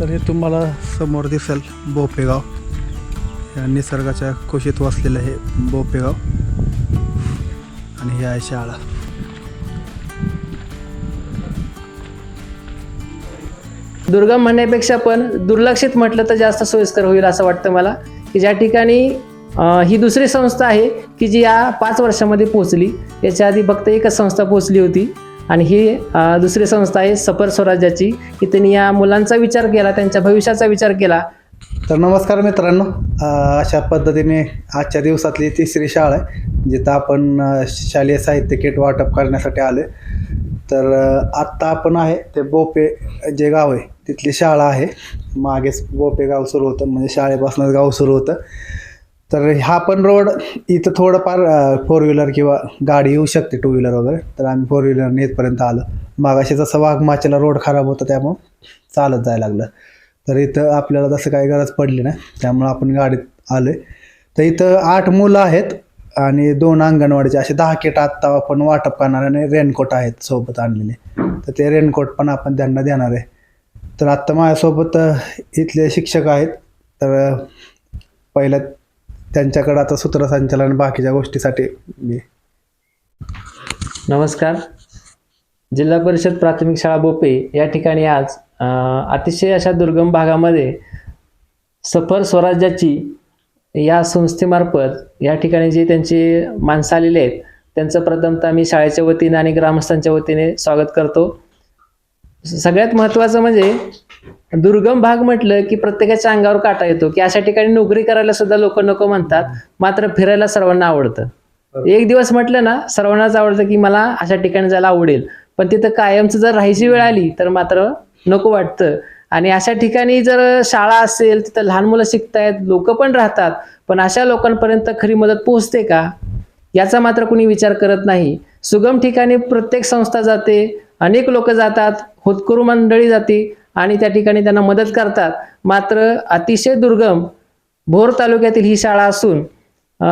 तर हे तुम्हाला समोर दिसेल बोपेगाव. या निसर्गाच्या कुशीत वसलेलं हे बोपेगाव. आणि ही आहे शाळा. दुर्गम म्हणण्यापेक्षा पण दुर्लक्षित म्हटलं तर जास्त सोयीस्कर होईल असं वाटतं मला की ज्या ठिकाणी ही दुसरी संस्था आहे की जी या पाच वर्षामध्ये पोहोचली. याच्या आधी फक्त एकच संस्था पोहोचली होती. आणि ही दुसरी संस्था आहे सफर स्वराज्याची की त्यांनी या मुलांचा विचार केला त्यांच्या भविष्याचा विचार केला. तर नमस्कार मित्रांनो. अशा पद्धतीने आजच्या दिवसातली तिसरी शाळा आहे जिथं आपण शालेय साहित्य किट वाटप करण्यासाठी आले तर आत्ता आपण आहे ते बोपे जे गाव आहे तिथली शाळा आहे. मागेच बोपे गाव सुरू होतं म्हणजे शाळेपासूनच गाव सुरू होतं. तर हा पण रोड इथं थोडंफार फोर व्हीलर किंवा गाडी येऊ शकते टू व्हीलर वगैरे. तर आम्ही फोर व्हीलरने इथपर्यंत आलो. मागाशी जसं वाघमाचेला रोड खराब होता त्यामुळं चालत जायला लागलं. तर इथं आपल्याला तसं काही गरज पडली नाही. त्यामुळं आपण गाडीत आलो तर इथं आठ मुलं आहेत आणि दोन अंगणवाडीचे असे दहा किट आत्ता आपण वाटप करणार आणि रेनकोट आहेत सोबत आणलेले. तर ते रेनकोट पण आपण त्यांना देणार आहे. तर आत्ता माझ्यासोबत इथले शिक्षक आहेत. तर पहिल्या त्यांच्याकडं आता सूत्रसंचालन बाकीच्या गोष्टीसाठी मी. नमस्कार. जिल्हा परिषद प्राथमिक शाळा बोपे या ठिकाणी आज अतिशय अशा दुर्गम भागामध्ये सफर स्वराज्याची या संस्थेमार्फत या ठिकाणी जे त्यांचे माणसं आलेले आहेत त्यांचं प्रथमतः मी शाळेच्या वतीने आणि ग्रामस्थांच्या वतीने स्वागत करतो. सगळ्यात महत्त्वाचं म्हणजे दुर्गम भाग म्हटलं की प्रत्येकाच्या अंगावर काटा येतो की अशा ठिकाणी नोकरी करायला सुद्धा लोक नको म्हणतात मात्र फिरायला सर्वांना आवडतं. एक दिवस म्हटलं ना सर्वांनाच आवडतं की मला अशा ठिकाणी जायला आवडेल. पण तिथं कायमचं जर राहायची वेळ आली तर मात्र नको वाटतं. आणि अशा ठिकाणी जर शाळा असेल तिथं लहान मुलं शिकतायत लोक पण राहतात पण अशा लोकांपर्यंत खरी मदत पोहोचते का? याचा मात्र कुणी विचार करत नाही. सुगम ठिकाणी प्रत्येक संस्था जाते अनेक लोक जातात होतकरू मंडळी जाते आणि त्या ठिकाणी त्यांना मदत करतात. मात्र अतिशय दुर्गम भोर तालुक्यातील ही शाळा असून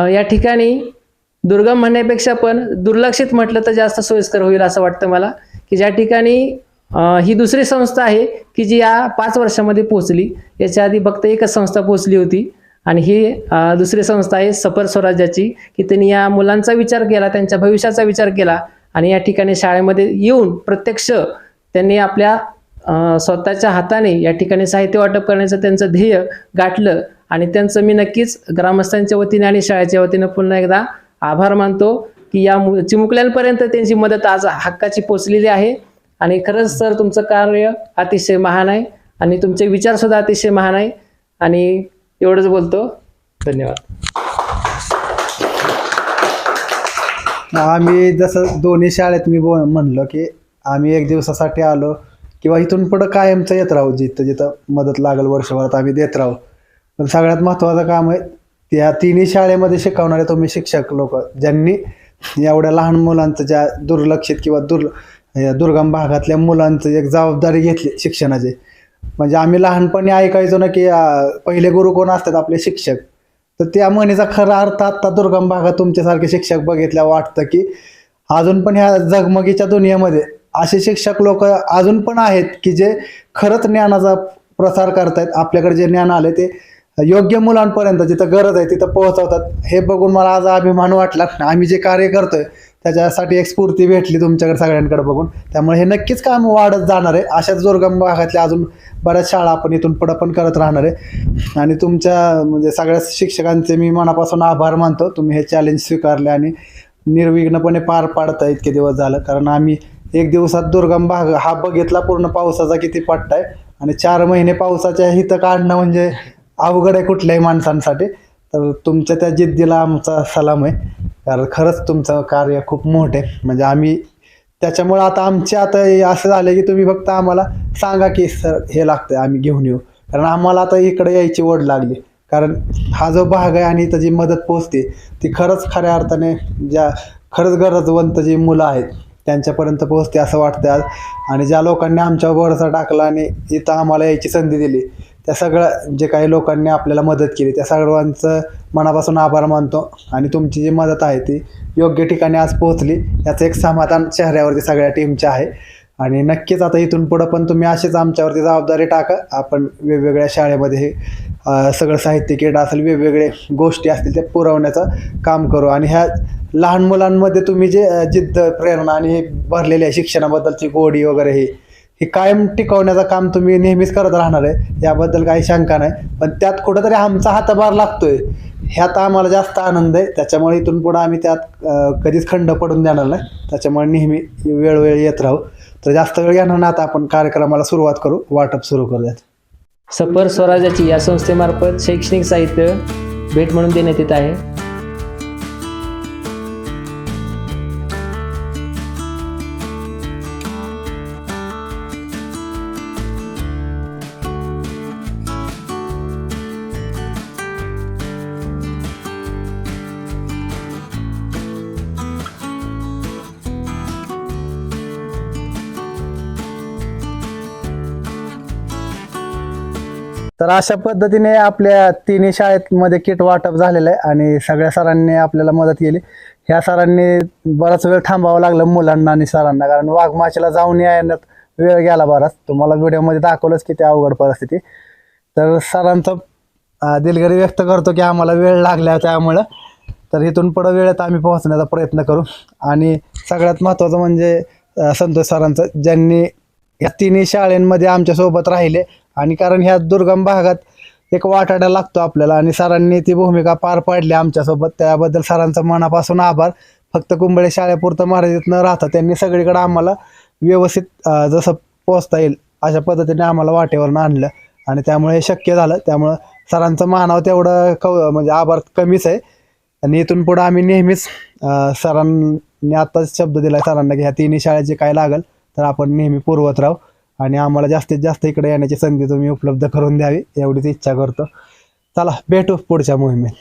या ठिकाणी दुर्गम म्हणण्यापेक्षा पण दुर्लक्षित म्हटलं तर जास्त सोयीस्कर होईल असं वाटतं मला की ज्या ठिकाणी ही दुसरी संस्था आहे की जी या पाच वर्षामध्ये पोहोचली. याच्या आधी फक्त एकच संस्था पोहोचली होती आणि ही दुसरी संस्था आहे सफर स्वराज्याची की त्यांनी या मुलांचा विचार केला त्यांच्या भविष्याचा विचार केला आणि या ठिकाणी शाळेमध्ये येऊन प्रत्यक्ष त्यांनी आपल्या स्वतःच्या हाताने या ठिकाणी साहित्य वाटप करण्याचं त्यांचं ध्येय गाठलं आणि त्यांचं मी नक्कीच ग्रामस्थांच्या वतीने आणि शाळेच्या वतीने पुन्हा एकदा आभार मानतो की या मु- चिमुकल्यांपर्यंत त्यांची मदत आज हक्काची पोचलेली आहे. आणि खरंच सर तुमचं कार्य अतिशय महान आहे आणि तुमचे विचारसुद्धा अतिशय महान आहे. आणि एवढंच बोलतो. धन्यवाद. आम्ही जसं दोन्ही शाळेत मी बोल म्हणलं की आम्ही एक दिवसासाठी आलो. किंवा इथून पुढं कायमचं येत राहू जिथं जिथं मदत लागेल वर्षभरात आम्ही देत राहू. पण सगळ्यात महत्त्वाचं काम आहे त्या तिन्ही शाळेमध्ये शिकवणारे तुम्ही शिक्षक लोक ज्यांनी एवढ्या लहान मुलांचं ज्या दुर्लक्षित किंवा दुर् या दुर्गम भागातल्या मुलांचं एक जबाबदारी घेतली शिक्षणाची. म्हणजे आम्ही लहानपणी ऐकायचो ना की पहिले गुरु कोण असतात? आपले शिक्षक. तर त्या म्हणीचा खरा अर्थ आत्ता दुर्गम भागात तुमच्यासारखे शिक्षक बघितल्या वाटतं की अजून पण ह्या जगमगीच्या दुनियेमध्ये असे शिक्षक लोक अजून पण आहेत की जे खरंच ज्ञानाचा प्रसार करतायत. आपल्याकडे जे ज्ञान आले ते योग्य मुलांपर्यंत जिथं गरज आहे तिथं पोहोचवतात. हे बघून मला आज अभिमान वाटला. आम्ही जे कार्य करतोय त्याच्यासाठी एक स्फूर्ती भेटली तुमच्याकडे सगळ्यांकडे बघून. त्यामुळे हे नक्कीच काम वाढत जाणार आहे. अशाच दुर्गम भागातल्या अजून बऱ्याच शाळा आपण इथून पुढं पण करत राहणार आहे. आणि तुमच्या म्हणजे सगळ्या शिक्षकांचे मी मनापासून आभार मानतो. तुम्ही हे चॅलेंज स्वीकारले आणि निर्विघ्नपणे पार पाडता इतके दिवस झालं. कारण आम्ही एक दिवसात दुर्गम भाग हा बघितला पूर्ण पावसाचा किती पट्टा आहे. आणि चार महिने पावसाच्या हिथं काढणं म्हणजे अवघड आहे कुठल्याही माणसांसाठी. तर तुमच्या त्या जिद्दीला आमचा सलाम आहे. कारण खरंच तुमचं कार्य खूप मोठं आहे. म्हणजे आम्ही त्याच्यामुळं आता आमचे आता असं झालं की तुम्ही फक्त आम्हाला सांगा की सर हे लागतं आम्ही घेऊन येऊ. कारण आम्हाला आता इकडे यायची ओढ लागली. कारण हा जो भाग आहे आणि इथं जी मदत पोचते ती खरंच खऱ्या अर्थाने ज्या खरंच गरजवंत जी मुलं आहेत त्यांच्यापर्यंत पोहोचते असं वाटतं आज. आणि ज्या लोकांनी आमच्यावर भरोसा टाकला आणि इथं आम्हाला यायची संधी दिली त्या सगळ्या जे काही लोकांनी आपल्याला मदत केली त्या सर्वांचं मनापासून आभार मानतो. आणि तुमची जी मदत आहे ती योग्य ठिकाणी आज पोहोचली याचं एक समाधान चेहऱ्यावरती सगळ्या टीमचे आहे. आणि नक्कीच आता इथून पुढं पण तुम्ही अशीच आमच्यावरती जबाबदारी टाका. आपण वेगवेगळ्या शाळेमध्ये हे सगळं साहित्य किट असेल वेगवेगळे गोष्टी असतील ते पुरवण्याचं काम करू. आणि ह्या लहान मुलांमध्ये तुम्ही जे जिद्द प्रेरणा आणि हे भरलेली आहे शिक्षणाबद्दलची गोडी वगैरे हे हे कायम टिकवण्याचं काम तुम्ही नेहमीच करत राहणार आहे. याबद्दल काही शंका नाही. पण त्यात कुठंतरी आमचा हातभार लागतोय. ह्यात आम्हाला जास्त आनंद आहे. त्याच्यामुळे इथून पुढं आम्ही त्यात कधीच खंड पडून देणार नाही. त्याच्यामुळे नेहमी वेळोवेळी येत राहू. तर जास्त वेळ येणार ना आता आपण कार्यक्रमाला सुरुवात करू. वाटप सुरू करूयात. सफर स्वराज्याची या संस्थेमार्फत शैक्षणिक साहित्य भेट म्हणून देण्यात येत आहे. तर अशा पद्धतीने आपल्या तिन्ही शाळेमध्ये किट वाटप झालेलं आहे आणि सगळ्या सरांनी आपल्याला मदत केली. ह्या सरांनी बराच वेळ थांबावं लागलं मुलांना आणि सरांना कारण वाघमाशीला जाऊन येण्यात वेळ गेला बराच. तुम्हाला व्हिडिओमध्ये दाखवलंच किती अवघड परिस्थिती. तर सरांचं दिलगिरी व्यक्त करतो की आम्हाला वेळ लागला त्यामुळं. तर इथून पुढं वेळेत आम्ही पोहोचण्याचा प्रयत्न करू. आणि सगळ्यात महत्त्वाचं म्हणजे संतोष सरांचं ज्यांनी या तिन्ही शाळेंमध्ये आमच्यासोबत राहिले. आणि कारण ह्या दुर्गम भागात एक वाटाडा लागतो आपल्याला आणि सरांनी ती भूमिका पार पाडली आमच्यासोबत. त्याबद्दल सरांचं मनापासून आभार. फक्त कुंबळे शाळेपुरतं मर्यादित न राहता त्यांनी सगळीकडे आम्हाला व्यवस्थित जसं पोचता येईल अशा पद्धतीने आम्हाला वाटेवरनं आणलं. आणि त्यामुळे हे शक्य झालं. त्यामुळं सरांचं मानाव तेवढं कव म्हणजे आभार कमीच आहे. आणि इथून पुढं आम्ही नेहमीच सरांनी आत्ताच शब्द दिला सरांना की ह्या तिन्ही शाळेचे काय लागेल तर आपण नेहमी पुरवत राहू. आणि आम्हाला जास्तीत जास्त इकडे येण्याची संधी तुम्ही उपलब्ध करून द्यावी एवढीच इच्छा करतो. चला भेटू पुढच्या मोहिमेत.